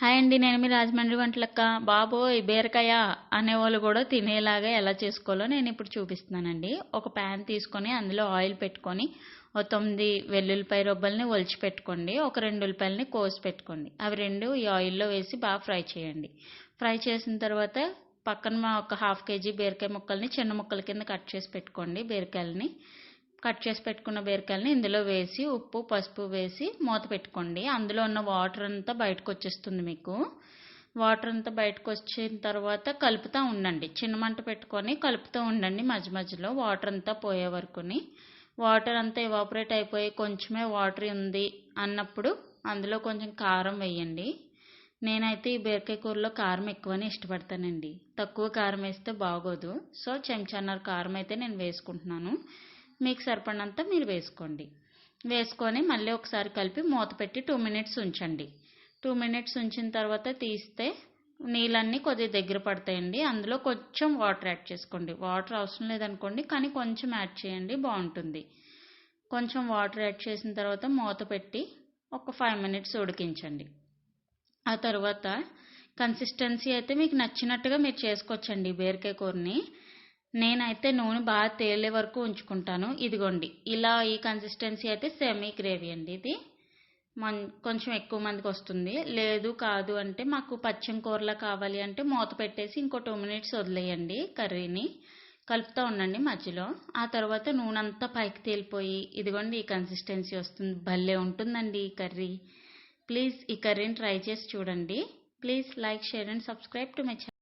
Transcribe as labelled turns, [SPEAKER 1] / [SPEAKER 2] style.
[SPEAKER 1] Hi అండి నేను మీ రాజమండ్రి వంటలక్క. బాబోయ్ బీరకాయ అనేవాళ్ళు కూడా తినేలాగా ఎలా చేసుకోవాలో నేను ఇప్పుడు చూపిస్తున్నానండి. ఒక ప్యాన్ తీసుకొని అందులో ఆయిల్ పెట్టుకొని ఒక తొమ్మిది వెల్లుల్లిపాయ రొబ్బల్ని ఒలిచి పెట్టుకోండి. ఒక రెండు ఉల్లిపాయలని కోసి పెట్టుకోండి. అవి రెండు ఈ ఆయిల్లో వేసి బాగా ఫ్రై చేయండి. ఫ్రై చేసిన తర్వాత పక్కన ఒక హాఫ్ కేజీ బీరకాయ ముక్కల్ని చిన్న ముక్కల కింద కట్ చేసి పెట్టుకోండి బీరకాయలని. కట్ చేసి పెట్టుకున్న బీరకాయలని ఇందులో వేసి ఉప్పు పసుపు వేసి మూత పెట్టుకోండి. అందులో ఉన్న వాటర్ అంతా బయటకు వచ్చేస్తుంది మీకు. వాటర్ అంతా బయటకు వచ్చిన తర్వాత కలుపుతూ ఉండండి. చిన్న మంట పెట్టుకొని కలుపుతూ ఉండండి మధ్య మధ్యలో. వాటర్ అంతా పోయే వరకుని. వాటర్ అంతా ఎవాపరేట్ అయిపోయి కొంచెమే వాటర్ ఉంది అన్నప్పుడు అందులో కొంచెం కారం వేయండి. నేనైతే ఈ బీరకాయ కూరలో కారం ఎక్కువనే ఇష్టపడతానండి. తక్కువ కారం వేస్తే బాగోదు. సో చెంచాన్నర కారం అయితే నేను వేసుకుంటున్నాను. మీకు సరిపడినంత మీరు వేసుకోండి. వేసుకొని మళ్ళీ ఒకసారి కలిపి మూత పెట్టి టూ మినిట్స్ ఉంచండి. టూ మినిట్స్ ఉంచిన తర్వాత తీస్తే నీళ్ళన్నీ కొద్దిగా దగ్గర పడతాయండి. అందులో కొంచెం వాటర్ యాడ్ చేసుకోండి. వాటర్ అవసరం లేదనుకోండి కానీ కొంచెం యాడ్ చేయండి బాగుంటుంది. కొంచెం వాటర్ యాడ్ చేసిన తర్వాత మూత పెట్టి ఒక ఫైవ్ మినిట్స్ ఉడికించండి. ఆ తర్వాత కన్సిస్టెన్సీ అయితే మీకు నచ్చినట్టుగా మీరు చేసుకోవచ్చండి. బీరకాయ కూరని నేనైతే నూనె బాగా తేలే వరకు ఉంచుకుంటాను. ఇదిగోండి ఇలా ఈ కన్సిస్టెన్సీ అయితే సెమీ గ్రేవీ అండి ఇది. మన్ కొంచెం ఎక్కువ మందికి వస్తుంది. లేదు కాదు అంటే మాకు పచ్చిమ కూరలా కావాలి అంటే మూత పెట్టేసి ఇంకో టూ మినిట్స్ వదిలేయండి కర్రీని. కలుపుతూ ఉండండి మధ్యలో. ఆ తర్వాత నూనె అంతా పైకి తేలిపోయి ఇదిగోండి ఈ కన్సిస్టెన్సీ వస్తుంది. భలే ఉంటుందండి ఈ కర్రీ. ప్లీజ్ ఈ కర్రీని ట్రై చేసి చూడండి. Please like share and subscribe to my channel